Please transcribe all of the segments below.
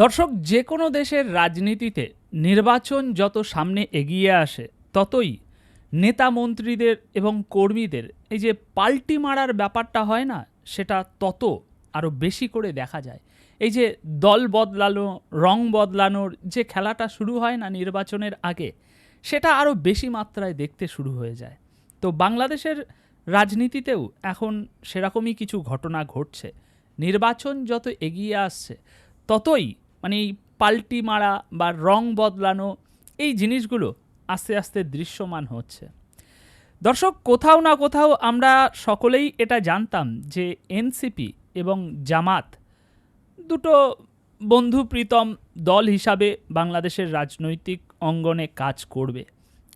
দর্শক, যে কোনো দেশের রাজনীতিতে নির্বাচন যত সামনে এগিয়ে আসে, ততই নেতা মন্ত্রীদের এবং কর্মীদের এই যে পাল্টি মারার ব্যাপারটা হয় না, সেটা তত আরও বেশি করে দেখা যায়। এই যে দল বদলানো, রং বদলানোর যে খেলাটা শুরু হয় না নির্বাচনের আগে, সেটা আরও বেশি মাত্রায় দেখতে শুরু হয়ে যায়। তো বাংলাদেশের রাজনীতিতেও এখন সেরকমই কিছু ঘটনা ঘটছে। নির্বাচন যত এগিয়ে আসছে, ততই মানে এই পাল্টি মারা বা রং বদলানো এই জিনিসগুলো আস্তে আস্তে দৃশ্যমান হচ্ছে। দর্শক, কোথাও না কোথাও আমরা সকলেই এটা জানতাম যে এনসিপি এবং জামাত দুটো বন্ধু প্রীতম দল হিসাবে বাংলাদেশের রাজনৈতিক অঙ্গনে কাজ করবে।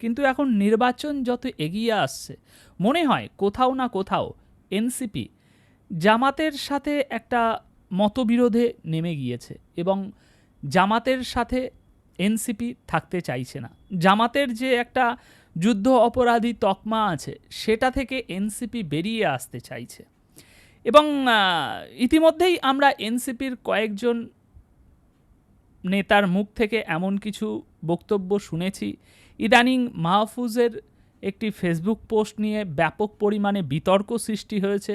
কিন্তু এখন নির্বাচন যত এগিয়ে আসছে, মনে হয় কোথাও না কোথাও এনসিপি জামাতের সাথে একটা মতবিরোধে নেমে গিয়েছে এবং জামাতের সাথে এনসিপি থাকতে চাইছে না। জামাতের যে একটা যুদ্ধ অপরাধী তকমা আছে, সেটা থেকে এনসিপি বেরিয়ে আসতে চাইছে। এবং ইতিমধ্যেই আমরা এনসিপির কয়েকজন নেতার মুখ থেকে এমন কিছু বক্তব্য শুনেছি। ইদানিং মাহফুজের একটি ফেসবুক পোস্ট নিয়ে ব্যাপক পরিমাণে বিতর্ক সৃষ্টি হয়েছে।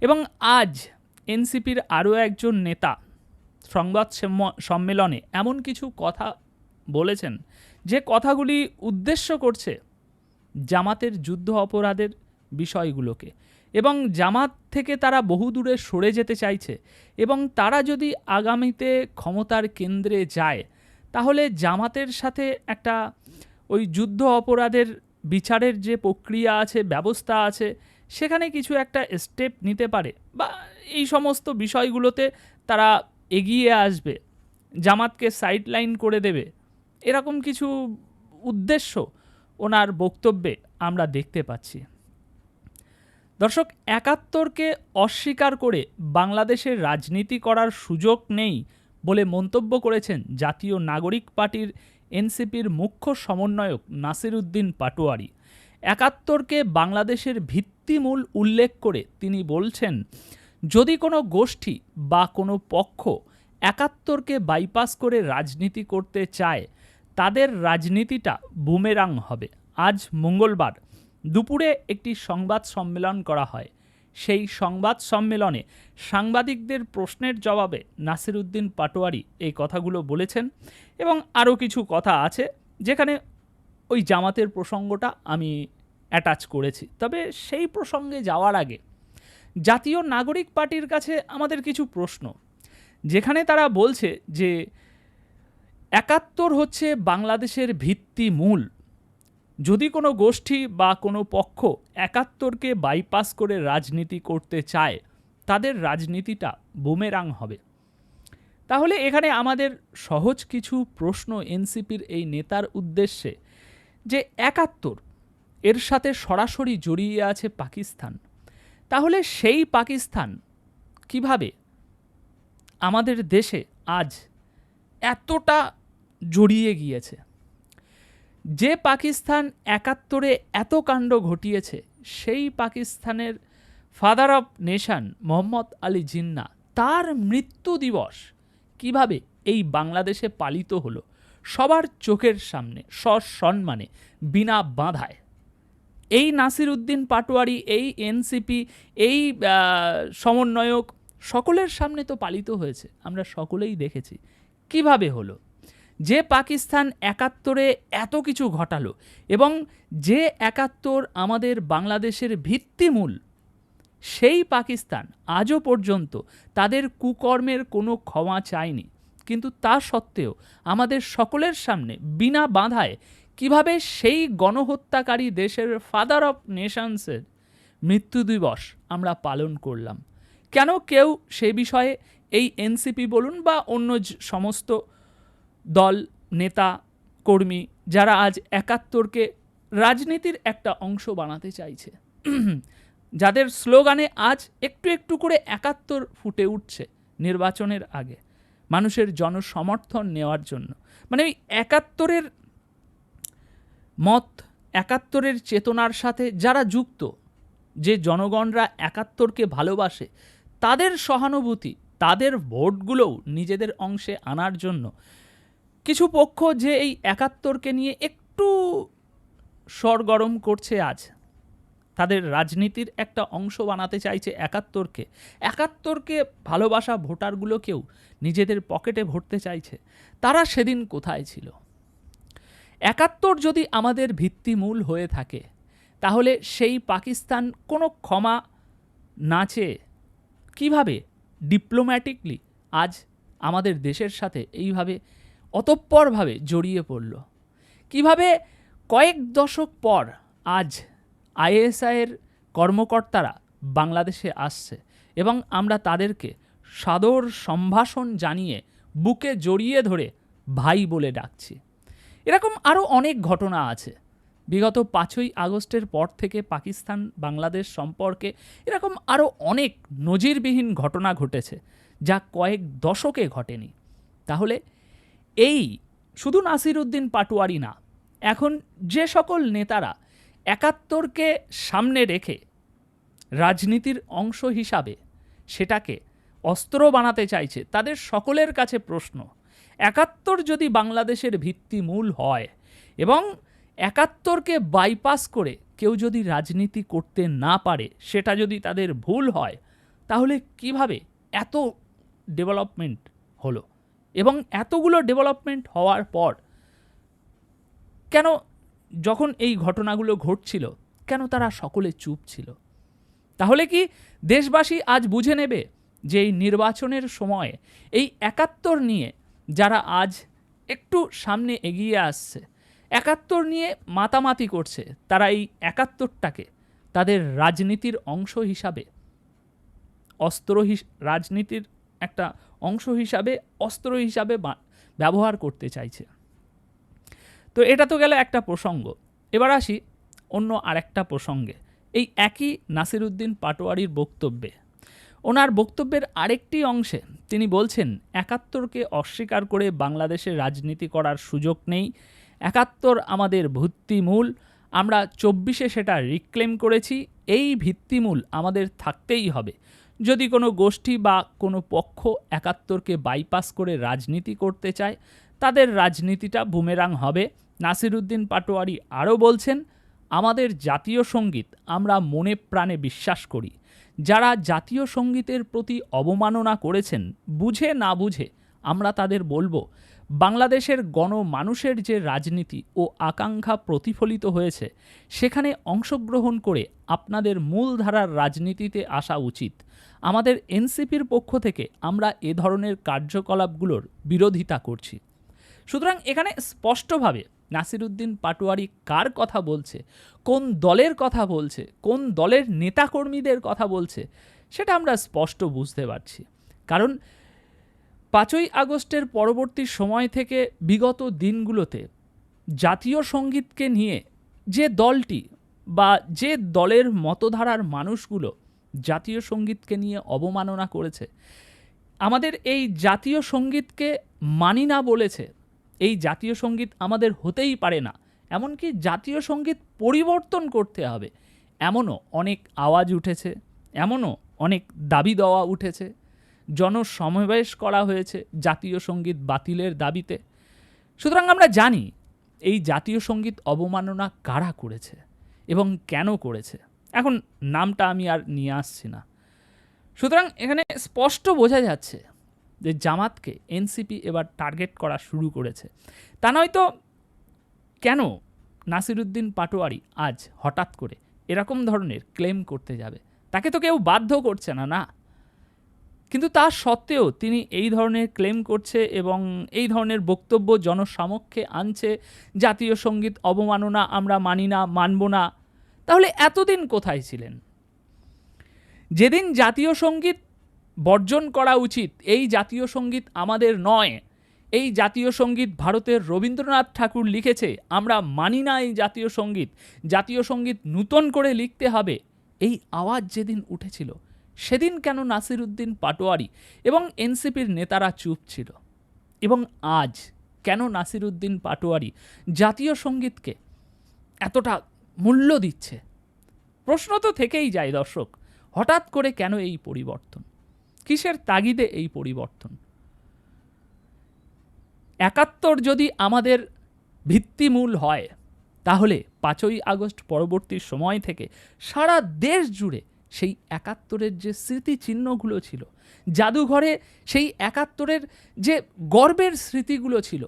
এবং আজ এনসিপির আরও একজন নেতা সংবাদ সম্মেলনে এমন কিছু কথা বলেছেন, যে কথাগুলি উদ্দেশ্য করছে জামাতের যুদ্ধ অপরাধের বিষয়গুলোকে। এবং জামাত থেকে তারা বহু দূরে সরে যেতে চাইছে এবং তারা যদি আগামীতে ক্ষমতার কেন্দ্রে যায়, তাহলে জামাতের সাথে একটা ওই যুদ্ধ অপরাধের বিচারের যে প্রক্রিয়া আছে, ব্যবস্থা আছে, সেখানে কিছু একটা স্টেপ নিতে পারে বা এই সমস্ত বিষয়গুলোতে তারা এগিয়ে আসবে, জামাতকে সাইডলাইন করে দেবে। এরকম কিছু উদ্দেশ্য ওনার বক্তব্যে আমরা দেখতে পাচ্ছি। দর্শক, একাত্তরকে অস্বীকার করে বাংলাদেশের রাজনীতি করার সুযোগ নেই বলে মন্তব্য করেছেন জাতীয় নাগরিক পার্টির এনসিপির মুখ্য সমন্বয়ক নাসির উদ্দিন পাটোয়ারি। একাত্তরকে বাংলাদেশের ভিত্তিমূল উল্লেখ করে তিনি বলছেন যদি কোনো গোষ্ঠী বা কোনো পক্ষ একাত্তরকে বাইপাস করে রাজনীতি করতে চায়, তাদের রাজনীতিটা বুমেরাং হবে। আজ মঙ্গলবার দুপুরে একটি সংবাদ সম্মেলন করা হয়। সেই সংবাদ সম্মেলনে সাংবাদিকদের প্রশ্নের জবাবে নাসিরুদ্দিন পাটোয়ারি এই কথাগুলো বলেছেন এবং আরও কিছু কথা আছে যেখানে ওই জামাতের প্রসঙ্গটা আমি অ্যাটাচ করেছি। তবে সেই প্রসঙ্গে যাওয়ার আগে জাতীয় নাগরিক পার্টির কাছে আমাদের কিছু প্রশ্ন। যেখানে তারা বলছে যে, একাত্তর হচ্ছে বাংলাদেশের ভিত্তি মূল। যদি কোনো গোষ্ঠী বা কোনো পক্ষ একাত্তরকে বাইপাস করে রাজনীতি করতে চায়, তাদের রাজনীতিটা বুমেরাং হবে। তাহলে এখানে আমাদের সহজ কিছু প্রশ্ন এনসিপির এই নেতার উদ্দেশ্যে যে, একাত্তর এর সাথে সরাসরি জড়িয়ে আছে পাকিস্তান। তাহলে সেই পাকিস্তান কীভাবে আমাদের দেশে আজ এতটা জড়িয়ে গিয়েছে? যে পাকিস্তান একাত্তরে এত কাণ্ড ঘটিয়েছে, সেই পাকিস্তানের father of nation Muhammad Ali Jinnah তার মৃত্যু দিবস কীভাবে এই বাংলাদেশে পালিত হলো, সবার চোখের সামনে সসম্মানে, বিনা বাধায়। এই নাসির উদ্দিন পাটোয়ারি, এই এনসিপি, এই সমন্বয়ক সকলের সামনে তো পালিত হয়েছে, আমরা সকলেই দেখেছি। কীভাবে হলো? যে পাকিস্তান একাত্তরে এত কিছু ঘটালো এবং যে একাত্তর আমাদের বাংলাদেশের ভিত্তিমূল, সেই পাকিস্তান আজও পর্যন্ত তাদের কুকর্মের কোনো ক্ষমা চায়নি। কিন্তু তা সত্ত্বেও আমাদের সকলের সামনে বিনা বাধায় কীভাবে সেই গণহত্যাকারী দেশের ফাদার অফ নেশনসের মৃত্যু দিবস আমরা পালন করলাম? কেন কেউ সে বিষয়ে এই এনসিপি বলুন বা অন্য সমস্ত দল, নেতা, কর্মী, যারা আজ একাত্তরকে রাজনীতির একটা অংশ বানাতে চাইছে, যাদের স্লোগানে আজ একটু একটু করে একাত্তর ফুটে উঠছে নির্বাচনের আগে, মানুষের জনসমর্থন নেওয়ার জন্য। মানে ওই একাত্তরের মত একাত্তরের চেতনার সাথে যারা যুক্ত, যে জনগণরা একাত্তরকে ভালোবাসে, তাদের সহানুভূতি, তাদের ভোটগুলোও নিজেদের অংশে আনার জন্য। কিছু পক্ষ যে এই একাত্তরকে নিয়ে একটু সরগরম করছে আজ, তাদের রাজনীতির একটা অংশ বানাতে চাইছে একাত্তরকে। একাত্তরকে ভালোবাসা ভোটারগুলোকেও নিজেদের পকেটে ভরতে চাইছে। তারা সেদিন কোথায় ছিল? একাত্তর যদি আমাদের ভিত্তিমূল হয়ে থাকে, তাহলে সেই পাকিস্তান কোনো ক্ষমা না চেয়ে কীভাবে ডিপ্লোম্যাটিকলি আজ আমাদের দেশের সাথে এইভাবে অতঃপরভাবে জড়িয়ে পড়ল? কীভাবে কয়েক দশক পর আজ আইএসআইয়ের কর্মকর্তারা বাংলাদেশে আসছে এবং আমরা তাদেরকে সাদর সম্ভাষণ জানিয়ে বুকে জড়িয়ে ধরে ভাই বলে ডাকছি? এরকম আরও অনেক ঘটনা আছে। বিগত পাঁচই আগস্টের পর থেকে পাকিস্তান, বাংলাদেশ সম্পর্কে এরকম আরও অনেক নজিরবিহীন ঘটনা ঘটেছে, যা কয়েক দশকে ঘটেনি। তাহলে এই শুধু নাসির উদ্দিন পাটোয়ারি না, এখন যে সকল নেতারা একাত্তরকে সামনে রেখে রাজনীতির অংশ হিসাবে সেটাকে অস্ত্র বানাতে চাইছে, তাদের সকলের কাছে প্রশ্ন একাত্তর যদি বাংলাদেশের ভিত্তিমূল হয় এবং একাত্তরকে বাইপাস করে কেউ যদি রাজনীতি করতে না পারে, সেটা যদি তাদের ভুল হয়, তাহলে কীভাবে এত ডেভেলপমেন্ট হলো? এবং এতগুলো ডেভেলপমেন্ট হওয়ার পর কেন যখন এই ঘটনাগুলো ঘটছিল, কেন তারা সকলে চুপ ছিল? তাহলে কি দেশবাসী আজ বুঝে নেবে যে এই নির্বাচনের সময় এই একাত্তর নিয়ে যারা আজ একটু সামনে এগিয়ে আসছে। একাত্তর নিয়ে মাতামাতি করছে। তারা এই একাত্তরটাকে তাদের রাজনীতির অংশ হিসাবে, অস্ত্র রাজনীতির একটা অংশ হিসাবে, অস্ত্র হিসাবে ব্যবহার করতে চাইছে। তো এটা তো গেল একটা প্রসঙ্গ। এবার আসি অন্য আরেকটা প্রসঙ্গে। এই একই নাসিরুদ্দিন পাটোয়ারির বক্তব্যে। ওনার বক্তব্যের আরেকটি অংশে তিনি বলছেন, একাত্তরকে অস্বীকার করে বাংলাদেশে রাজনীতি করার সুযোগ নেই। একাত্তর আমাদের ভিত্তিমূল। আমরা চব্বিশে সেটা রিক্লেম করেছি। এই ভিত্তিমূল আমাদের থাকতেই হবে। যদি কোনো গোষ্ঠী বা কোনো পক্ষ একাত্তরকে বাইপাস করে রাজনীতি করতে চায়, তাদের রাজনীতিটা বুমেরাং হবে। নাসিরুদ্দিন পাটোয়ারি আরও বলছেন, আমাদের জাতীয় সংগীত আমরা মনে প্রাণে বিশ্বাস করি। যারা জাতীয় সঙ্গীতের প্রতি অবমাননা করেছেন, বুঝে না বুঝে আমরা তাদের বলব, বাংলাদেশের গণমানুষের যে রাজনীতি ও আকাঙ্ক্ষা প্রতিফলিত হয়েছে, সেখানে অংশগ্রহণ করে আপনাদের মূলধারার রাজনীতিতে আসা উচিত। আমাদের এনসিপির পক্ষ থেকে আমরা এ ধরনের কার্যকলাপগুলোর বিরোধিতা করছি। সুতরাং এখানে স্পষ্টভাবে নাসিরুদ্দিন পাটোয়ারি কার কথা বলছে? কোন দলের কথা বলছে? কোন দলের নেতাকর্মীদের কথা বলছে? সেটা আমরা স্পষ্ট বুঝতে পারছি। কারণ পাঁচই আগস্টের পরবর্তী সময় থেকে বিগত দিনগুলোতে জাতীয় সঙ্গীতকে নিয়ে যে দলটি বা যে দলের মতধারার মানুষগুলো জাতীয় সঙ্গীতকে নিয়ে অবমাননা করেছে, আমাদের এই জাতীয় সঙ্গীতকে মানি না বলেছে এই জাতীয় সংগীত আমাদের হতেই পারে না। এমনকি জাতীয় সংগীত পরিবর্তন করতে হবে। এমনও অনেক আওয়াজ উঠেছে, এমনও অনেক দাবি দেওয়া উঠেছে। জনসমাবেশ করা হয়েছে জাতীয় সংগীত বাতিলের দাবিতে। সুতরাং আমরা জানি এই জাতীয় সংগীত অবমাননা কারা করেছে এবং কেন করেছে। এখন নামটা আমি আর নিয়ে আসছি না। সুতরাং এখানে স্পষ্ট বোঝা যাচ্ছে যে জামাতকে এনসিপি এবার টার্গেট করা শুরু করেছে। তা নয়তো কেন নাসিরুদ্দিন পাটোয়ারি আজ হঠাৎ করে এরকম ধরনের ক্লেম করতে যাবে? তাকে তো কেউ বাধ্য করছে না না? কিন্তু তা সত্ত্বেও তিনি এই ধরনের ক্লেম করছে এবং এই ধরনের বক্তব্য জনসমক্ষে আনছে, জাতীয় সংগীত অবমাননা আমরা মানি না, মানব না। তাহলে এতদিন কোথায় ছিলেন? যেদিন জাতীয় সংগীত বর্জন করা উচিত। এই জাতীয় সংগীত আমাদের নয়। এই জাতীয় সংগীত ভারতের রবীন্দ্রনাথ ঠাকুর লিখেছে। আমরা মানি না এই জাতীয় সংগীত। জাতীয় সংগীত নূতন করে লিখতে হবে। এই আওয়াজ যেদিন উঠেছিল, সেদিন কেন নাসির উদ্দিন পাটোয়ারি এবং এনসিপির নেতারা চুপ ছিল? এবং আজ কেন নাসির উদ্দিন পাটোয়ারি জাতীয় সঙ্গীতকে এতটা মূল্য দিচ্ছে? প্রশ্ন তো থেকেই যায় দর্শক, হঠাৎ করে কেন এই পরিবর্তন? কিসের তাগিদে এই পরিবর্তন? একাত্তর যদি আমাদের ভিত্তিমূল হয়, তাহলে পাঁচই আগস্ট পরবর্তী সময় থেকে সারা দেশ জুড়ে সেই একাত্তরের যে স্মৃতিচিহ্নগুলো ছিল, জাদুঘরে সেই একাত্তরের যে গর্বের স্মৃতিগুলো ছিল,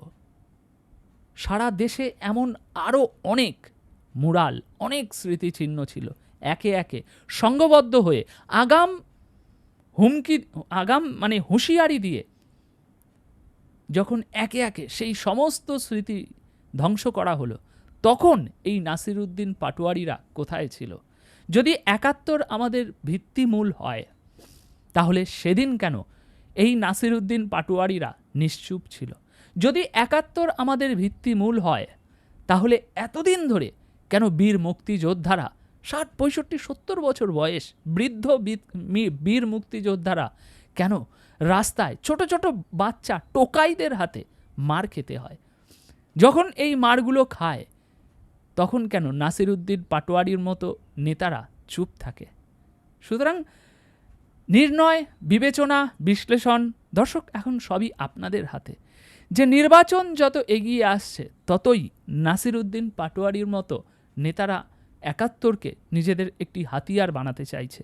সারা দেশে এমন আরও অনেক মুরাল, অনেক স্মৃতিচিহ্ন ছিল। একে একে সঙ্গবদ্ধ হয়ে আগাম হুমকি, আগাম মানে হুঁশিয়ারি দিয়ে যখন একে একে সেই সমস্ত স্মৃতি ধ্বংস করা হলো, তখন এই নাসিরুদ্দিন পাটোয়ারিরা কোথায় ছিল? যদি একাত্তর আমাদের ভিত্তিমূল হয়, তাহলে সেদিন কেন এই নাসিরুদ্দিন পাটোয়ারিরা নিশ্চুপ ছিল? যদি একাত্তর আমাদের ভিত্তিমূল হয়, তাহলে এতদিন ধরে কেন বীর মুক্তিযোদ্ধারা ষাট, পঁয়ষট্টি, সত্তর বছর বয়স বৃদ্ধ বীর মুক্তিযোদ্ধারা কেন রাস্তায় ছোট ছোট বাচ্চা টোকাইদের হাতে মার খেতে হয়? যখন এই মারগুলো খায়, তখন কেন নাসিরুদ্দিন পাটোয়ারির মতো নেতারা চুপ থাকে? সুতরাং নির্ণয়, বিবেচনা, বিশ্লেষণ দর্শক, এখন সবই আপনাদের হাতে। যে নির্বাচন যত এগিয়ে আসছে, ততই নাসিরুদ্দিন পাটোয়ারির মতো নেতারা একাত্তরকে নিজেদের একটি হাতিয়ার বানাতে চাইছে।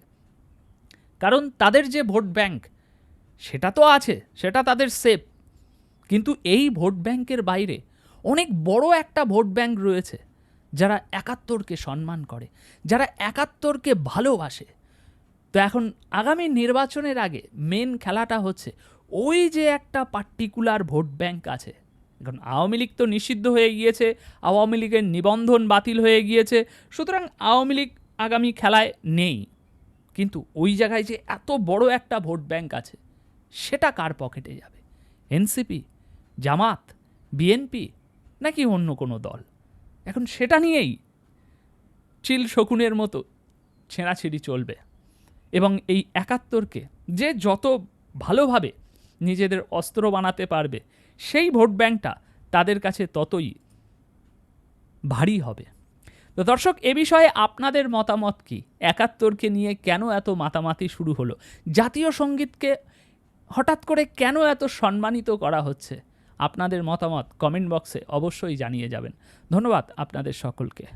কারণ তাদের যে ভোট ব্যাংক, সেটা তো আছে, সেটা তাদের সেফ। কিন্তু এই ভোট ব্যাংকের বাইরে অনেক বড় একটা ভোট ব্যাংক রয়েছে, যারা একাত্তরকে সম্মান করে, যারা একাত্তরকে ভালোবাসে। তো এখন আগামী নির্বাচনের আগে মেন খেলাটা হচ্ছে, ওই যে একটা পার্টিকুলার ভোট ব্যাংক আছে এখন আওয়ামী লীগ তো নিষিদ্ধ হয়ে গিয়েছে, আওয়ামী লীগের নিবন্ধন বাতিল হয়ে গিয়েছে, সুতরাং আওয়ামী লীগ আগামী খেলায় নেই। কিন্তু ওই জায়গায় যে এত বড় একটা ভোট ব্যাংক আছে, সেটা কার পকেটে যাবে? এনসিপি, জামাত, বিএনপি নাকি অন্য কোনো দল? এখন সেটা নিয়েই চিল শকুনের মতো ছেঁড়াছিঁড়ি চলবে। এবং এই একাত্তরকে যে যত ভালোভাবে নিজেদের অস্ত্র বানাতে পারবে সেই ভোট ব্যাংকটা তাদের কাছে ততই ভারী হবে। তো দর্শক, এ বিষয়ে আপনাদের মতামত কি? একাত্তরকে নিয়ে কেন এত মাতামাতি শুরু হলো? জাতীয় সঙ্গীতকে হঠাৎ করে কেন এত সম্মানিত করা হচ্ছে? আপনাদের মতামত কমেন্ট বক্সে অবশ্যই জানিয়ে যাবেন। ধন্যবাদ আপনাদের সকলকে।